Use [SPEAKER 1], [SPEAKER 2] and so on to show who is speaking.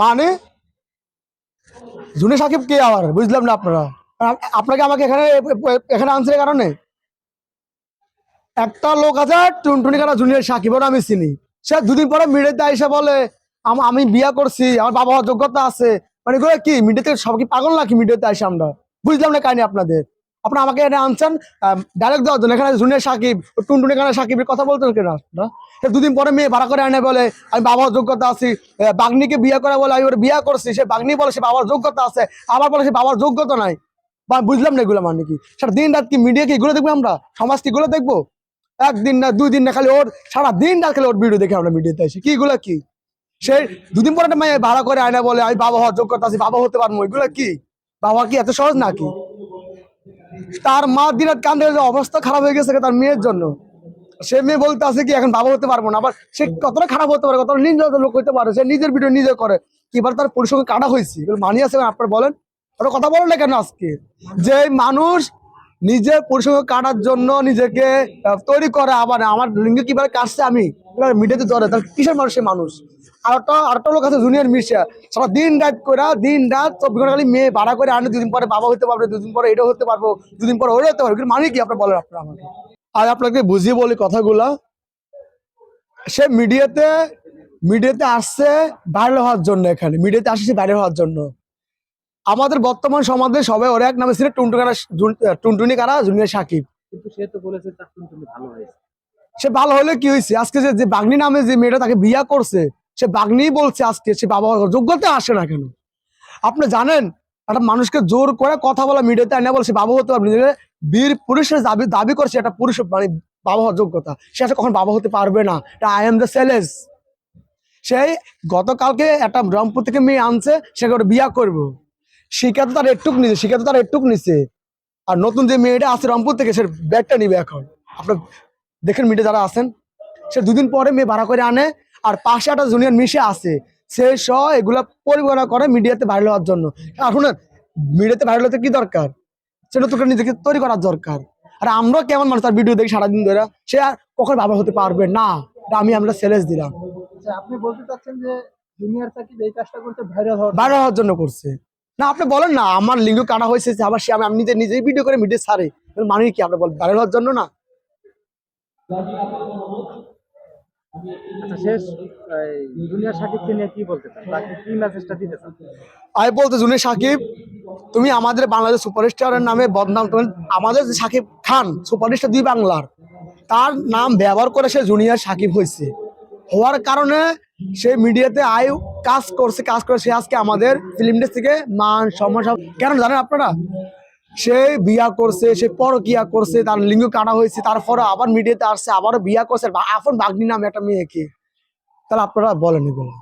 [SPEAKER 1] মানে? জুনে সাকিব কে আবার? বুঝলাম না আপনারা। আপনাকে আমাকে এখানে এখানে আনছে কারণে? একটা লোক আছে টুনটুনি কারা জুনিয়র সাকিব ওরা আমি চিনি। সে দুদিন পরে মিডিয়াতে এসে বলে, আমি বিয়া করছি, আমার বাবা যোগ্যতা আছে। মানে কি, মিডিয়াতে সব কি পাগল নাকি মিডিয়াতে এসে আমরা? বুঝলাম না কাহিনী আপনাদের। আপনারা আমাকে এখানে আনছেন ডাইরেক্ট দেওয়ার জন্য। এখানে জুনিয়র সাকিব, টুনটুনি কানা সাকিবের কথা বলতেন কেন? সে দুদিন পরে মেয়ে ভাড়া করে আনে বলে, আমি বাবার যোগ্যতা আছি। বাগ্নিকে বিয়ে করে বলে, আমি ওর বিয়ে করছি। সে বাগ্নি বলে, সে বাবার যোগ্যতা আছে। আবার বলে, সে বাবার যোগ্যতা নাই। বা বুঝলাম না এগুলো মানে কি? সারা দিন রাত কি মিডিয়া কি এগুলো দেখব আমরা? সমাজ কি এগুলো দেখব? একদিন না, দুই দিন না, খালি ওর সারা দিন রাত খালি ওর ভিডিও দেখে আমরা মিডিয়াতে আসি। কি এগুলো কি? সে দুদিন পরে মেয়ে ভাড়া করে আয়না বলে, আমি বাবা হওয়ার যোগ্যতা আছি, বাবা হতে পারব। এগুলো কি? বাবা কি এত সহজ নাকি? তার মা দিনাত কান্দে অবস্থা খারাপ হয়ে গেছে তার মেয়ের জন্য। সে মেয়ে বলতে আছে কি, এখন বাবা হতে পারব না। আবার সে কতটা খারাপ হতে পারে, কতটা নিজ লোক হতে পারে, সে নিজের ভিডিও নিজে করে। এবার তার পরিসঙ্গে কাটা হয়েছে। মানিয়ে মানি আছে আপনার বলেন। ওটা কথা বলেন না কেন আজকে? যে মানুষ নিজের পরিসঙ্গে কাটার জন্য নিজেকে তৈরি করে আবার আমার লিঙ্গে কীভাবে কাটছে আমি? মিডিয়াতে ধরে তাহলে কিসের মানুষ সে মানুষ? আর একটা আরেকটা লোক আছে জুনিয়র মিশা সারা দিন রাত করে দিন রাত চব্বিশ ঘণ্টা খালি মেয়ে ভাড়া করে আনে, দুদিন পরে বাবা হতে পারবে, দুদিন পরে এটা হতে পারব, দুদিন পরে ওটা হতে পারবে। কিন্তু মানে কি আপনি বলেন আপনার আমাকে? আর আপনাকে বুঝিয়ে বলি কথাগুলা। সে মিডিয়াতে মিডিয়াতে আসছে ভাইরাল হওয়ার জন্য এখানে। মিডিয়াতে আসছে ভাইরাল হওয়ার জন্য। আমাদের বর্তমান সমাজে সবাই ওরা এক নামে ছিল টুনটুকারা টুনটুনি কারা জুনিয়র সাকিব।
[SPEAKER 2] কিন্তু সে তো বলেছে তার কিন্তু ভালো হয়েছে।
[SPEAKER 1] সে ভালো হলে কি হয়েছে? আজকে যে- যে বাগনি নামে যে মেয়েটা তাকে বিয়া করছে সে বাগনি বলছে আজকে সে বাবা যোগ্যতা আসে না কেন? আপনি জানেন একটা মানুষকে জোর করে কথা বলা মিডিয়াতে আনে বলে সে বাবা হতে পারবে বীর পুরুষের দাবি দাবি করছে একটা পুরুষ মানে বাবা হওয়ার যোগ্যতা। সে আসলে কখন বাবা হতে পারবে না। এটা আই এম দ্য সেলেস সেই গতকালকে একটা রংপুর থেকে মেয়ে আনছে সে বিয়া করব। শিক্ষা তো তার একটুক নিছে শিক্ষা তো তার একটুক নিছে। আর নতুন যে মেয়েটা আছে রংপুর থেকে সে ব্যাগটা নিবে এখন। আপনার দেখেন মিডিয়া যারা আছেন সে দুদিন পরে মেয়ে ভাড়া করে আনে আর পাশে একটা জুনিয়র মিশে আছে। সে সহ এগুলা পরিকল্পনা করে মিডিয়াতে ভাইরাল হওয়ার জন্য। আর শুনেন মিডিয়াতে ভাইরাল হতে কি দরকার? সে নতুন নিজেকে তৈরি করার দরকার। আর আমরা কেমন মানুষ তার ভিডিও দেখি সারাদিন ধরে সে আর কখন বাবা হতে পারবে? না আমি আমরা সেলেস দিলাম।
[SPEAKER 2] আচ্ছা আপনি বলতে চাচ্ছেন যে জুনিয়র সাকিব এই কাজটা করতে ভাইরাল হওয়ার
[SPEAKER 1] ভাইরাল হওয়ার জন্য করছে। না আপনি বলেন না আমার লিঙ্গ কাটা হয়েছে আবার সে আমি নিজে নিজেই ভিডিও করে মিডিয়া ছাড়ে। মানে কি? আপনি বলেন। ভাইরাল হওয়ার জন্য না?
[SPEAKER 2] আচ্ছা জুনিয়র
[SPEAKER 1] আমি বলতে জুনি সাকিব তুমি আমাদের বাংলাদেশ সুপারস্টারের নামে বদনাম তুমি আমাদের যে সাকিব খান সুপারস্টার দুই বাংলার তার নাম ব্যবহার করে সে জুনিয়র সাকিব হয়েছে। হওয়ার কারণে সে মিডিয়াতে আয় কাজ করছে, কাজ করে সে আজকে আমাদের ফিল্ম থেকে মান সম্মান সব কেন জানেন আপনারা? সে বিয়া করছে, সে পর পরকিয়া করছে, তার লিঙ্গ কাটা হয়েছে, তারপরে আবার মিডিয়াতে আসছে, আবারও বিয়া করছে এখন বাগনি নামে একটা মেয়েকে। তাহলে আপনারা বলেন এগুলো।